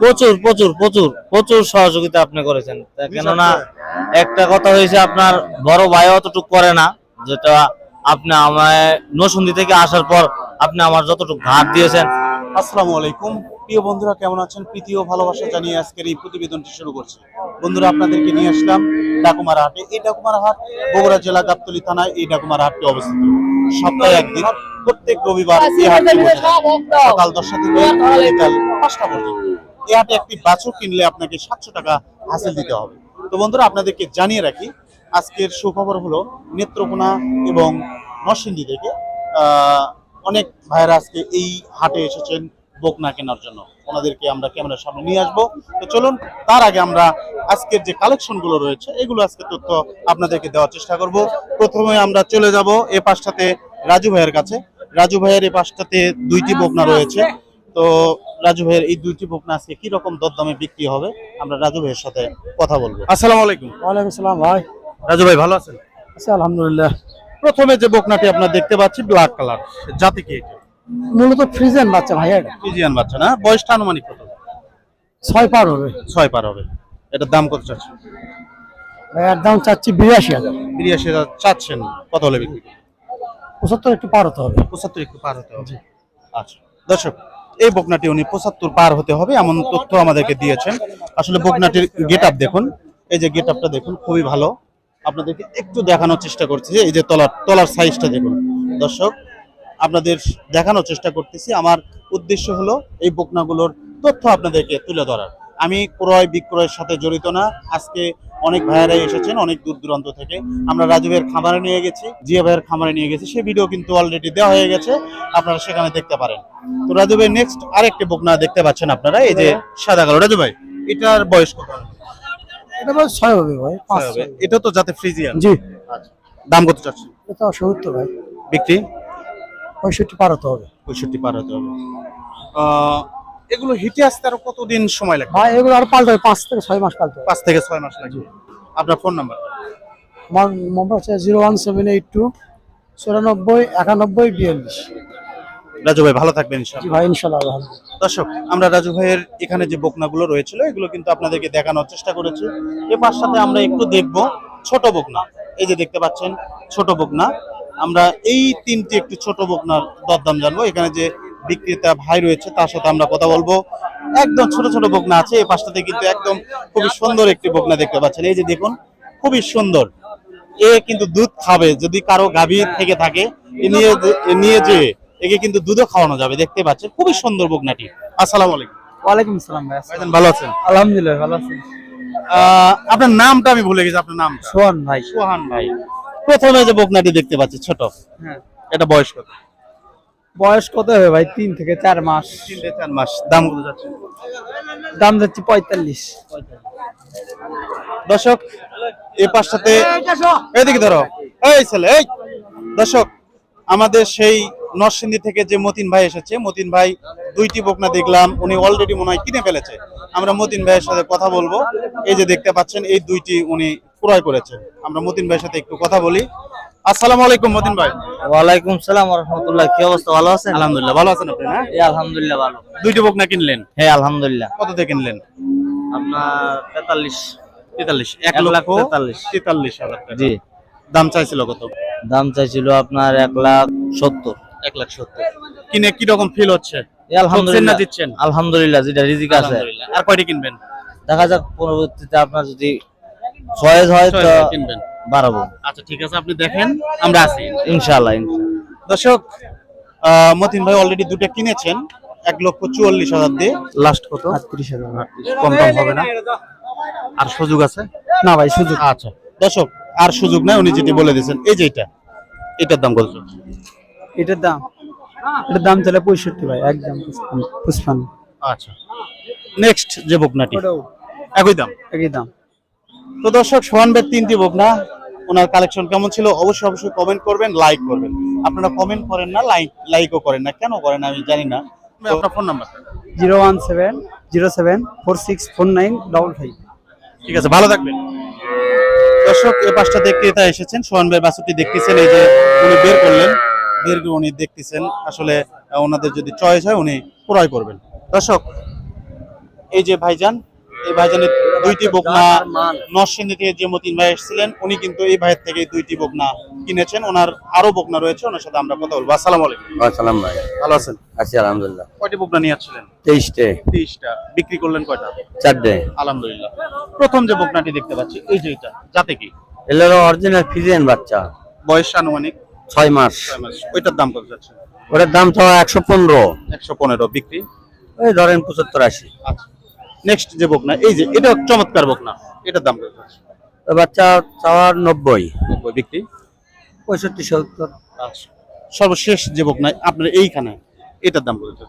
প্রচুর প্রচুর প্রচুর প্রচুর সহযোগিতা আপনি করেছেন। কেননা একটা কথা হয়েছে, আপনার বড় ভাই অতটুকু করে না, যেটা আপনি আমায় নসুন্দি থেকে আসার পর আপনি আমার যতটুকু ঘাট দিয়েছেন। আসসালামু আলাইকুম। প্রিয় বন্ধুরা, কেমন আছেন? প্রীতি ও ভালোবাসা জানিয়ে আজকের এই প্রতিবেদনটি শুরু করছি। বন্ধুরা, আপনাদেরকে নিয়ে আসলাম ডাকুমারা হাটে। এই ডাকুমারা হাট বগুড়া জেলা গাবতলী থানায় এই ডাকুমারা হাটটি অবস্থিত। সপ্তাহে একদিন, প্রত্যেক রবিবার এই হাটটি সকাল দশটা থেকে বিকাল পাঁচটা পর্যন্ত। এই হাটে একটি বাছুর কিনলে আপনাকে সাতশো টাকা হাসিল দিতে হবে। তো বন্ধুরা, আপনাদেরকে জানিয়ে রাখি, আজকের সুখবর হলো নেত্রকোনা এবং নরসিংদী থেকে অনেক ভাইয়েরা আজকে এই হাটে এসেছেন বকনা কেনার জন্য। ওনাদেরকে আমরা ক্যামেরার সামনে নিয়ে আসব। তো চলুন, তার আগে আমরা আজকের যে কালেকশনগুলো রয়েছে, এগুলো আজকে তথ্য আপনাদেরকে দেওয়ার চেষ্টা করব। প্রথমে আমরা চলে যাব এ পাশটাতে রাজু ভাইয়ের কাছে। রাজু ভাইয়ের এই পাশটাতে দুইটি বকনা রয়েছে। তো রাজু ভাইয়ের এই দুইটি বকনা আজকে কি রকম দরদামে বিক্রি হবে? আমরা রাজু ভাইয়ের সাথে কথা বলব। আসসালামু আলাইকুম। ওয়ালাইকুম আসসালাম ভাই। রাজু ভাই ভালো আছেন? আচ্ছা আলহামদুলিল্লাহ। প্রথমে যে বকনাটি আপনার দেখতে পাচ্ছি ব্ল্যাক কালার জাতি কি এটা? মূলত ফ্রিজিয়ান বাচ্চা ভাই এটা। ফিজিয়ান বাচ্চা না? বয়সটা আনুমানিক কত? ছয় পার হবে। ছয় পার হবে। এটার দাম কত চাচ্ছেন? ভাইয়ার দাম চাচ্ছি বিরাশি হাজার। বিরিয়াশি হাজার চাচ্ছেন। কত হলে বিক্রি? পঁচাত্তর একটু পার হতে হবে। পঁচাত্তর একটু পার হতে হবে। আচ্ছা দর্শক এই বকনাটি উনি পঁচাত্তর পার হতে হবে এমন তথ্য আমাদেরকে দিয়েছেন। আসলে বকনাটির গেট আপ দেখুন। এই যে গেট আপটা দেখুন, খুবই ভালো। আপনাদেরকে একটু দেখানোর চেষ্টা করছি এই যে তলার তলার সাইজটা দেখুন। দর্শক, আপনাদের দেখানোর চেষ্টা করতেছি। আমার উদ্দেশ্য হলো এই বকনাগুলোর তথ্য আপনাদেরকে তুলে ধরার। আমি ক্রয় বিক্রয়ের সাথে জড়িত না। আজকে অনেক ভাইয়ারাই এসেছেন অনেক দূর দূরান্ত থেকে। আমরা রাজু ভাইয়ের খামারে নিয়ে গেছি জিয়া ভাইয়ের খামারে নিয়ে গেছি। সেই ভিডিও কিন্তু অলরেডি দেওয়া হয়ে গেছে আপনারা সেখানে দেখতে পারেন। তো রাজু ভাই নেক্সট আরেকটি বকনা দেখতে পাচ্ছেন আপনারা এই যে সাদা কালো। রাজু ভাই এটার বয়স কত? এটা বয়স ছয় হবে ভাই পাঁচ। হবে। এটা তো যাতে ফ্রিজিয়ান? জি। দাম কত চাচ্ছেন? এটা সত্তর ভাই। বিক্রি? পঁয়ষট্টি পার হতে হবে। পঁয়ষট্টি পার হতে হবে। এগুলো হিটে আসতে আরও কতদিন সময় লাগবে? ভাই এগুলো আর পাল্টে পাঁচ থেকে ছয় মাস পাল্টে পাঁচ থেকে ছয় মাস লাগবে। আপনার ফোন নাম্বার? আমার নম্বর হচ্ছে zero one seven eight two চুরানব্বই একানব্বই বিয়াল্লিশ। রাজু ভাই ভালো থাকবেন ভাই ইনশাল্লাহ। দর্শক আমরা রাজু ভাইয়ের এখানে যে বকনাগুলো রয়েছিল এগুলো কিন্তু আপনাদেরকে দেখানোর চেষ্টা করেছি। এ পাশ সাথে আমরা একটু দেখব ছোট বকনা। এই যে দেখতে পাচ্ছেন ছোট বকনা। আমরা এই তিনটি একটু ছোট বকনার দরদাম জানব। এখানে যে বিক্রেতা ভাই রয়েছে তার সাথে আমরা কথা বলব। একদম ছোট ছোট বকনা আছে এই পাশটাতে কিন্তু একদম খুবই সুন্দর একটি বকনা দেখতে পাচ্ছেন। এই যে দেখুন খুবই সুন্দর। এ কিন্তু দুধ খাবে যদি কারও গাভী থেকে থাকে এ নিয়ে নিয়ে যে একে কিন্তু দুধও খাওয়ানো যাবে দেখতে পাচ্ছেন। খুবই সুন্দর বকনাটি। আসসালামু আলাইকুম। ওয়ালাইকুম সালাম ভাই। ভাইজান ভালো আছেন? আলহামদুলিল্লাহ ভালো আছি। আহ, আপনার নামটা আমি ভুলে গেছি আপনার নাম সোহান ভাই। সোহান ভাই। প্রথমে যে বকনাটি দেখতে পাচ্ছি ছোট। হ্যাঁ। এটা বয়স কত? বয়স কত হবে ভাই? তিন থেকে চার মাস। তিন থেকে চার মাস। দাম কত যাচ্ছে? দাম যাচ্ছে পঁয়তাল্লিশ। দর্শক এই পাশটাতে এদিকে ধরো। এই ছেলে এই। দর্শক আমাদের সেই নরসিংদী থেকে যে মতিন ভাই এসেছে মতিন ভাই দুইটি বকনা দেখলাম উনি অলরেডি মনে হয় কিনে ফেলেছে। আমরা মতিন ভাইয়ের সাথে কথা বলব। এই যে দেখতে পাচ্ছেন এই দুইটি উনি ক্রয় করেছেন। আমরা মতিন ভাইয়ের সাথে একটু কথা বলি। আসসালামু আলাইকুম মতিন ভাই। ওয়ালাইকুম সালাম রহমতুল্লাহ। কি অবস্থা? ভালো আছেন? আলহামদুলিল্লাহ ভালো আছেন আপনি না? এই আলহামদুলিল্লাহ ভালো। দুইটি বকনা কিনলেন? হ্যাঁ আলহামদুলিল্লাহ। কত দিয়ে কিনলেন? আপনার তেতাল্লিশ। তেতাল্লিশ এক এক লাখ লক্ষ তেতাল্লিশ। তেতাল্লিশ হাজার টাকা। জি। দাম চাইছিল কত? দাম চাইছিল আপনার এক লাখ সত্তর। এক লাখ সত্তর। কিনে কি রকম ফিল হচ্ছে? আলহামদুলিল্লাহ। দিচ্ছেন? আলহামদুলিল্লাহ যেটা রিজিক আছে। আর কয়টি কিনবেন? দেখা যাক পরবর্তীতে আপনার যদি ছয় হয় তো কিনবেন। বাড়াবো। আচ্ছা ঠিক আছে আপনি দেখেন আমরা আছি ইনশাআল্লাহ ইনশাআল্লাহ। দর্শক মতিন ভাই অলরেডি দুটো কিনেছেন এক লক্ষ চুয়াল্লিশ হাজার দিয়ে। লাস্ট কত? আটত্রিশ হাজার। কম দাম হবে না। আর সুযোগ আছে? না ভাই সুযোগ। আচ্ছা। দর্শক আর সুযোগ নাই উনি যেটি বলে দিয়েছেন। এই যে এটা। এটার দাম কত? এটার দাম? এটার দাম চলে পঁয়ষট্টি ভাই একদম পুষ্পান আচ্ছা। নেক্সট যে বকনাটি। একই দাম? একই দাম। তো দর্শক সোহান ভাইয়ের তিনটি বকনা ওনার কালেকশন কেমন ছিল? অবশ্যই অবশ্যই কমেন্ট করবেন লাইক করবেন। আপনারা কমেন্ট করেন না লাইক লাইকও করেন না। কেন করেন আমি জানি না। আপনার phone number zero one seven zero seven four six four nine double five ঠিক আছে ভালো থাকবেন। দর্শক এ পাশটাতে ক্রেতা এসেছেন সোহান ভাই বাসুটি দেখতেছেন এই যে উনি বের করলেন বের করে উনি দেখতেছেন আসলে ওনাদের যদি চয়েস হয় উনি ক্রয় করবেন। দর্শক এই যে ভাইজান এই ভাইজানের দুইটি বকনা নরসিংদী থেকে যে মতিন ভাই এসেছিলেন উনি কিন্তু এই ভাইয়ের থেকে দুইটি বকনা কিনেছেন। ওনার আরও বকনা রয়েছে ওনার সাথে আমরা কথা বলব। আসসালামু আলাইকুম। ভাই। ভালো আছেন? আছি আলহামদুলিল্লাহ। কয়টি বকনা নিয়ে আসছিলেন? তেইশটে। তেইশটা। বিক্রি করলেন কয়টা? চারটে। আলহামদুলিল্লাহ। প্রথম যে বকনাটি দেখতে পাচ্ছি এই যে এটা যাতে কি? এগুলো অরিজিনাল ফিজিয়ান বাচ্চা। বয়স আনুমানিক? ছয় মাস। ছয় মাস। ওইটার দাম কত যাচ্ছে? ওটার দাম তো একশো পনেরো। একশো পনেরো বিক্রি? ওই ধরেন পঁচাত্তর আশি। আচ্ছা। নেক্সট যে বকনা এই যে এটা চমৎকার বকনা এটার দাম কত? বাচ্চা চাওয়ার নব্বই। নব্বই বিক্রি? পঁয়ষট্টি সত্তর। আচ্ছা সর্বশেষ যে বকনা আপনার এইখানে এটার দাম কত?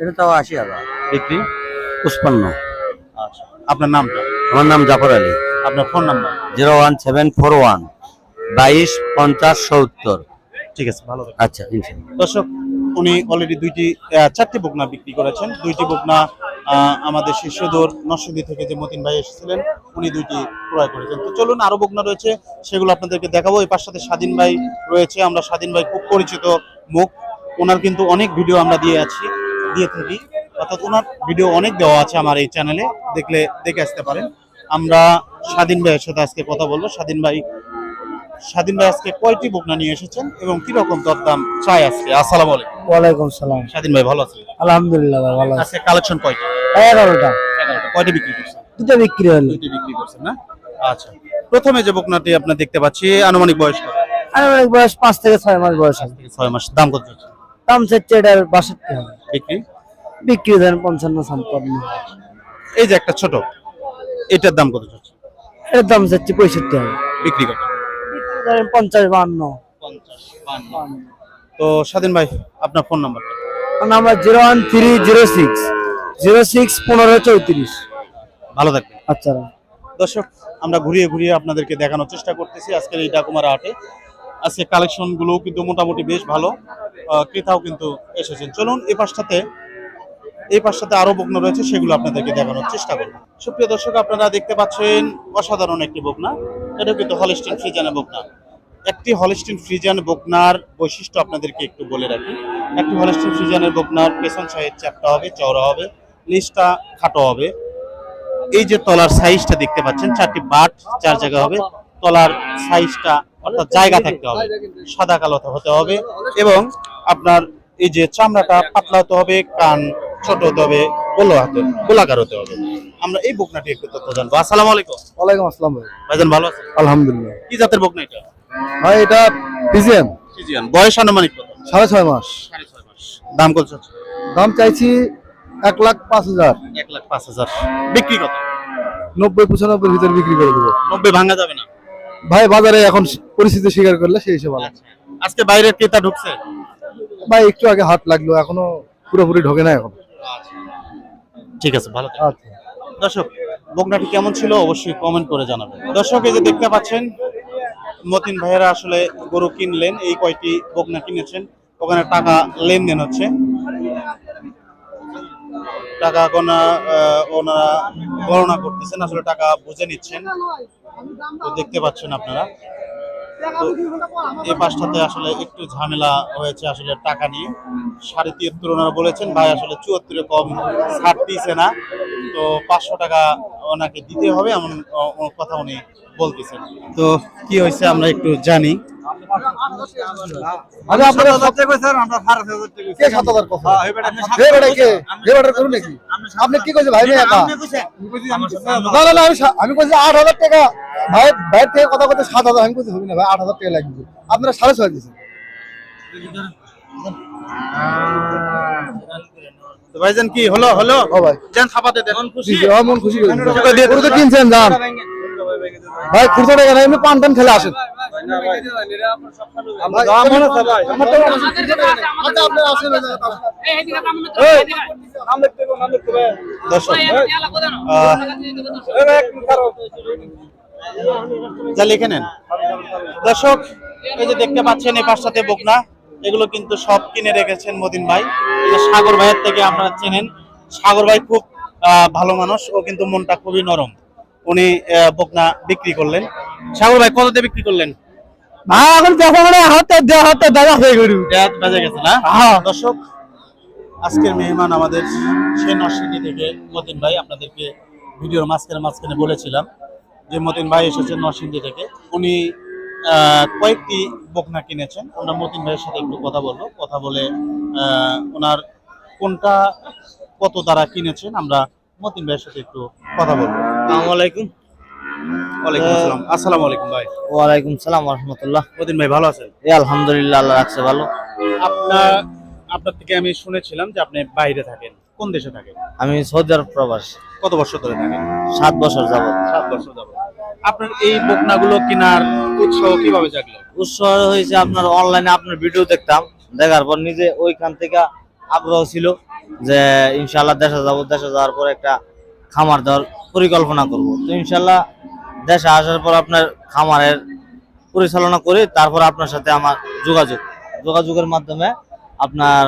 এটা তাও আশি হাজার। বিক্রি? পুষ্পান্ন আচ্ছা আপনার নামটা? আমার নাম জাফর আলী। আপনার phone number? Zero one seven four one বাইশ পঞ্চাশ সত্তর। ঠিক আছে ভালো আচ্ছা দর্শক উনি অলরেডি দুইটি চারটি বকনা বিক্রি করেছেন। দুইটি বকনা আমাদের শিষ্যদূর নরসিংদী থেকে যে মতিন ভাই এসেছিলেন উনি দুইটি ক্রয় করেছেন। তো চলুন আরও বকনা রয়েছে সেগুলো আপনাদেরকে দেখাবো। এই পাশ সাথে স্বাধীন ভাই রয়েছে আমরা স্বাধীন ভাই খুব পরিচিত মুখ। ওনার কিন্তু অনেক ভিডিও আমরা দিয়ে আছি দিয়ে থাকি। অর্থাৎ ওনার ভিডিও অনেক দেওয়া আছে আমার এই চ্যানেলে দেখলে দেখে আসতে পারেন। আমরা স্বাধীন ভাইয়ের সাথে আজকে কথা বলব। স্বাধীন ভাই স্বাধীন ভাই আজকে কয়টি বকনা নিয়ে এসেছেন এবং কি রকম দরদাম চাই আজকে? আসসালামু আলাইকুম। ওয়ালাইকুম সালাম। স্বাধীন ভাই ভালো আছেন? আলহামদুলিল্লাহ ভালো আছি। কালেকশন কয়টা? এগারোটা। কয়টা বিক্রি করছেন? দুটো বিক্রি হলো। দুইটি বিক্রি করছেন না? আচ্ছা। প্রথমে যে বকনাটি আপনার দেখতে পাচ্ছি আনুমানিক বয়স কত? আর বয়স পাঁচ থেকে ছয় মাস বয়স আছে। ছয় মাস। দাম কত যাচ্ছে? দাম চাচ্ছে এটার বাষট্টি হবে বিক্রি? বিক্রি দেন পঞ্চান্ন ছাপ্পান্ন। এই যে একটা ছোট এটার দাম কত যাচ্ছে? এর দাম চাচ্ছে পঁয়ষট্টি হবে বিক্রি কত? বিক্রি ধরেন পঞ্চাশ বাহান্ন। পঞ্চাশ তো স্বাধীন ভাই আপনার phone number number zero one three zero six. Zero six পনেরো চৌত্রিশ। ভালো থাকবেন। আচ্ছা। দর্শক আমরা ঘুরিয়ে ঘুরিয়ে আপনাদেরকে দেখানোর চেষ্টা করতেছি আজকের এই ডাকুমারা হাটে। আজকে কালেকশনগুলো কিন্তু মোটামুটি বেশ ভালো। ক্রেতাও কিন্তু এসেছেন। চলুন এই পাশটাতে এই পাশটাতে আরও বকনা রয়েছে সেগুলো আপনাদেরকে দেখানোর চেষ্টা করব। সুপ্রিয় দর্শক আপনারা দেখতে পাচ্ছেন অসাধারণ একটি বকনা। এটা কিন্তু হলিস্টিন ফ্রিজানের বকনা। একটি হলিস্টিন ফ্রিজান বকনার বৈশিষ্ট্য আপনাদেরকে একটু বলে রাখি। একটি হলিস্টিন ফ্রিজানের বকনার পেছন সাইড চ্যাপটা হবে চওড়া হবে। লিস্টটা খাটো হবে। এই যে তলার সাইজটা দেখতে পাচ্ছেন চারটি বাট চার জায়গা হবে। তলার সাইজটা অর্থাৎ জায়গা থাকতে হবে সাদা কালো হতে হবে এবং আপনার এই যে চামড়াটা পাতলা হতে হবে কান ছোট হতে হবে গোলো হাতে গোলাকার হতে হবে। আমরা এই বকনাটি একটু তথ্য জানব। আসসালামু আলাইকুম। ওয়ালাইকুম আসসালাম ভাই। ভাইজান ভালো আছেন? আলহামদুলিল্লাহ। কি জাতের বকনা এটা? ভাই এটা পিজিএম ফিজিয়ান। বয়স আনুমানিক কত? সাড়ে ছয় মাস। সাড়ে ছয় মাস। দাম কত দাম চাইছি এক লাখ পাঁচ হাজার। এক লাখ পাঁচ হাজার। বিক্রি কত? নব্বই পঁচানব্বই ভিতরে বিক্রি করে দেবো। নব্বই ভাঙা যাবে না? ভাই বাজারে এখন পরিস্থিতি স্বীকার করলে সেই হিসেবে আচ্ছা আজকে বাইরের ক্রেতা ঢুকছে? ভাই একটু আগে হাট লাগল এখনও পুরোপুরি ঢোকে না এখন। ঠিক আছে ভালো আচ্ছা। দর্শক বকনাটি কেমন ছিল অবশ্যই কমেন্ট করে জানাবেন। দর্শক এই যে দেখতে পাচ্ছেন মতিন ভাইয়েরা আসলে গরু কিনলেন এই কয়টি বকনা কিনেছেন ওখানে টাকা লেনদেন হচ্ছে। টাকা গোনা ওনারা গণনা করতেছেন, আসলে টাকা বুঝে নিচ্ছেন। তো দেখতে পাচ্ছেন আপনারা। এই পাশটাতে আসলে একটু ঝামেলা হয়েছে আসলে টাকা নিয়ে। সাড়ে তিয়াত্তর ওনারা বলেছেন, ভাই আসলে চুয়াত্তরে কম ছাড় দিয়েছে না। তো পাঁচশো টাকা ওনাকে দিতে হবে, এমন কথা উনি বলতেছেন। তো কি হয়েছে আমরা একটু জানি। আরে আপনারা কে সাত হাজার কথা হে বেটা কে হে বেটা করুন নাকি? আপনি কি কইছে ভাই মেয়ে একা? না না না আমি কইছি আট হাজার টাকা। ভাই ভাই থেকে কথা কথা সাত হাজার আমি কইছি হবে না ভাই আট হাজার টাকা লাগবে। আপনারা সাড়ে ছয় দিয়েছেন। ভাইজান কি হলো হলো? ও ভাই। যান খাপাতে জি, আমার মন খুশি। গরু তো কিনছেন যান। ভাই খুঁড়তে টাকা নাই এমনি পান টান খেলে আসেন। যা লিখে নেন। দর্শক এই যে দেখতে পাচ্ছেন এই পাশটাতে বকনা এগুলো কিন্তু সব কিনে রেখেছেন মদিন ভাই। এই যে সাগর ভাইয়ের থেকে আপনারা চেনেন। সাগর ভাই খুব আহ, ভালো মানুষ ও কিন্তু মনটা খুবই নরম। উনি বকনা বিক্রি করলেন। সাগর ভাই কততে বিক্রি করলেন? ভাই এখন দেখো মানে হাতে দেওয়া হাতে দাদা হয়ে গরু রাত বাজে গেছে না। দর্শক আজকের মেহমান আমাদের সে নরসিংদী থেকে মতিন ভাই আপনাদেরকে ভিডিওর মাঝখানে মাঝখানে বলেছিলাম যে মতিন ভাই এসেছেন নরসিংদী থেকে। উনি আহ, কয়েকটি বকনা কিনেছেন। আমরা মতিন ভাইয়ের সাথে একটু কথা বলব। কথা বলে আহ, ওনার কোনটা কত দ্বারা কিনেছেন আমরা মতিন ভাইয়ের সাথে একটু কথা বলব। আসসালামু আলাইকুম। ওয়ালাইকুম আসসালাম। আসসালামু আলাইকুম ভাই। ওয়ালাইকুম সালাম রহমতুল্লাহ। মতিন ভাই ভালো আছেন? এই আলহামদুলিল্লাহ আল্লাহ রাখছে ভালো। আপনার আপনার থেকে আমি শুনেছিলাম যে আপনি বাইরে থাকেন। কোন দেশে থাকেন? আমি সৌদি আরব প্রবাস। কত বছর ধরে থাকেন? সাত বছর যাবত সাত বছর যাবত আপনার এই বকনাগুলো কেনার উৎসাহ কীভাবে জাগলো? উৎসাহ হয়েছে আপনার অনলাইনে আপনার ভিডিও দেখতাম। দেখার পর নিজে ওইখান থেকে আগ্রহ ছিল যে ইনশাল্লাহ দেশে যাব দেশে যাওয়ার পর একটা খামার দেওয়ার পরিকল্পনা করব। তো ইনশাল্লাহ দেশে আসার পর আপনার খামারের পরিচালনা করে তারপর আপনার সাথে আমার যোগাযোগ। যোগাযোগের মাধ্যমে আপনার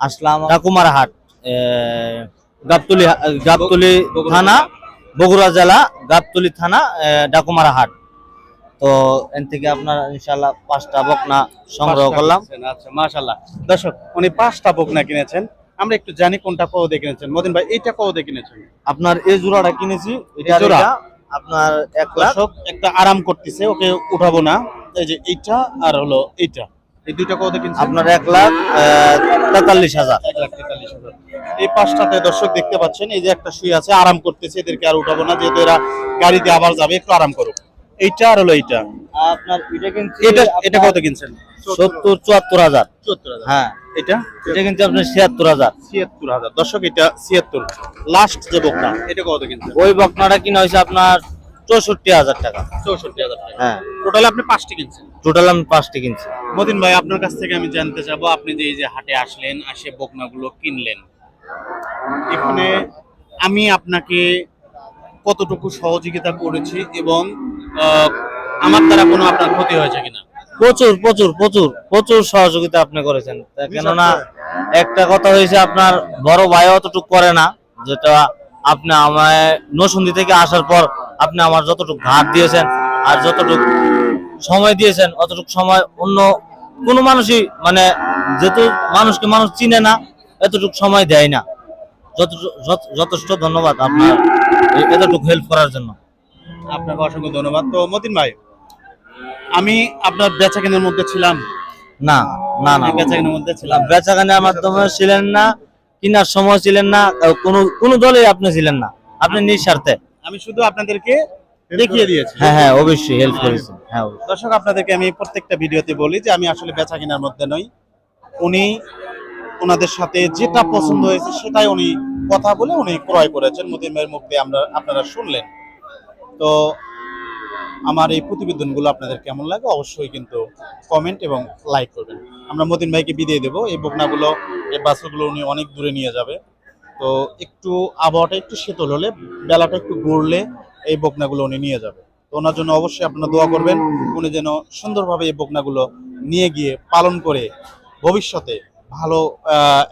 আসলাম ঠাকুমার হাট এ, গাবতলি গাবতলি থানা বগুড়া জেলা গাবতলি থানা ডাকুমারা হাট তো এন থেকে আপনার ইনশাল্লাহ পাঁচটা বকনা সংগ্রহ করলাম। আচ্ছা মাশাল্লাহ দর্শক উনি পাঁচটা বকনা কিনেছেন। আমরা একটু জানি কোনটা কৌদে কিনেছেন। মদিন ভাই এইটা কৌদে কিনেছেন? আপনার এই জোড়াটা কিনেছি এটা জোড়া? আপনার এক লাখ। দর্শক একটা আরাম করতেছে ওকে উঠাবো না। এই যে এইটা আর হলো এইটা। এই দুইটা কৌদে কিনছেন? আপনার এক লাখ তেতাল্লিশ হাজার। এক লাখ তেতাল্লিশ হাজার। এই পাঁচটাতে দর্শক দেখতে পাচ্ছেন এই যে একটা শুয়ে আছে আরাম করতেছে এদেরকে আর উঠাবো না যেহেতু এরা গাড়িতে আবার যাবে একটু আরাম করুক। এইটা আর হলো এইটা। আপনার এটা কিনছি এটা এটা কত কিনছেন? সত্তর চুয়াত্তর হাজার। হ্যাঁ। এটা? এটা কিন্তু আপনার ছিয়াত্তর হাজার। ছিয়াত্তর হাজার। দর্শক এটা ছিয়াত্তর। লাস্ট যে বকটা এটা কত কিনছেন? ওই বকনাটা কিনা হয়েছে আপনার চৌষট্টি হাজার টাকা। চৌষট্টি হাজার টাকা। হ্যাঁ। টোটাল আপনি পাঁচটি কিনছেন? টোটাল আমি পাঁচটি কিনছি। মতিন ভাই আপনার কাছ থেকে আমি জানতে চাবো আপনি যে এই যে হাটে আসলেন আসে বকনাগুলো কিনলেন। এখানে আমি আপনাকে কতটুকু সহযোগিতা করেছি এবং আমার দ্বারা কোনো আপনার ক্ষতি হয়েছে কিনা? প্রচুর প্রচুর প্রচুর প্রচুর সহযোগিতা আপনি করেছেন। কেননা একটা কথা হয়েছে, আপনার বড় ভাই অতটুকু করে না, যেটা আপনি আমায় নসুন্দি থেকে আসার পর আপনি আমার যতটুকু ঘাট দিয়েছেন আর যতটুকু সময় দিয়েছেন, অতটুকু সময় অন্য কোনো মানুষই মানে যেহেতু মানুষকে মানুষ চিনে না, এতটুকু সময় দেয় না। যথ- যথেষ্ট ধন্যবাদ আপনার এতটুকু হেল্প করার জন্য। আপনাকে অসংখ্য ধন্যবাদ। তো মতিন ভাই আমি আপনার বেচা কেনার মধ্যে ছিলাম। না না না। বেচা কেনার মধ্যে ছিলাম। বেচা কেনার মাধ্যমে ছিলেন না কিনার সময় ছিলেন না কোনো কোনো দলেই আপনি ছিলেন না। আপনি নিঃস্বার্থে। আমি শুধু আপনাদেরকে দেখিয়ে দিয়েছি। হ্যাঁ হ্যাঁ অবশ্যই হেল্প করেছেন হ্যাঁ দর্শক আপনাদেরকে আমি প্রত্যেকটা ভিডিওতে বলি যে আমি আসলে বেচা কেনার মধ্যে নই। উনি ওনাদের সাথে যেটা পছন্দ হয়েছে সেটাই উনি কথা বলে উনি ক্রয় করেছেন। ভাইয়ের মুখ দিয়ে আমরা আপনারা শুনলেন। তো আমার এই প্রতিবেদনগুলো আপনাদের কেমন লাগে অবশ্যই কিন্তু কমেন্ট এবং লাইক করবেন। আমরা মতিন ভাইকে বিদায় দেবো। এই বকনাগুলো, এই বাসগুলো উনি অনেক দূরে নিয়ে যাবে। তো একটু আবহাওয়াটা একটু শীতল হলে, বেলাটা একটু গড়লে এই বকনাগুলো উনি নিয়ে যাবে। তো ওনার জন্য অবশ্যই আপনারা দোয়া করবেন, উনি যেন সুন্দরভাবে এই বকনাগুলো নিয়ে গিয়ে পালন করে ভবিষ্যতে ভালো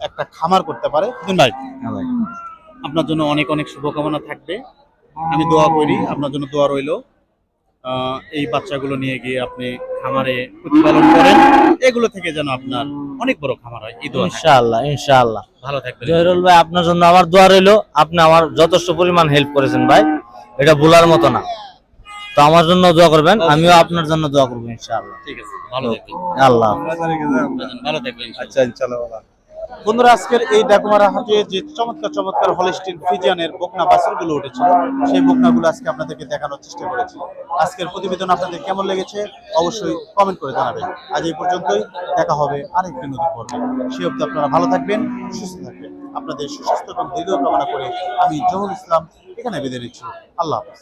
একটা খামার করতে পারে। হ্যাঁ ভাই। আপনার জন্য অনেক অনেক শুভকামনা থাকবে। আমি দোয়া করি আপনার জন্য দোয়া রইল। এই বাচ্চাগুলো নিয়ে গিয়ে আপনি খামারে প্রতিপালন করেন। এগুলো থেকে যেন আপনার অনেক বড় খামার হয়। এই দোয়া। ইনশাআল্লাহ ইনশাআল্লাহ। ভালো থাকবেন। জহিরুল ভাই আপনার জন্য আমার দোয়া রইল। আপনি আমার যথেষ্ট পরিমাণ হেল্প করেছেন ভাই। এটা ভুলার মতো না। তো আমার জন্য দোয়া করবেন আমিও আপনার জন্য দোয়া করব ইনশাআল্লাহ। ঠিক আছে ভালো থাকবেন। আল্লাহ ভালো থাকবেন আচ্ছা ইনশাআল্লাহ। বন্ধুরা, আজকের এই ডাকুমারা হাটে যে চমৎকার চমৎকার হলিস্টিন ফিজিয়ানের সেই আজকে আপনাদেরকে দেখানোর চেষ্টা করেছি। আজকের প্রতিবেদন আপনাদের কেমন লেগেছে অবশ্যই কমেন্ট করে জানাবেন। আজ এই পর্যন্তই, দেখা হবে আরেকটি নতুন পর্বে। সে অব্দি আপনারা ভালো থাকবেন, সুস্থ থাকবেন। আপনাদের সুস্বাস্থ্য এবং দীর্ঘ কামনা করে আমি জহুর ইসলাম এখানে বেঁধে নিচ্ছি। আল্লাহ হাফেজ।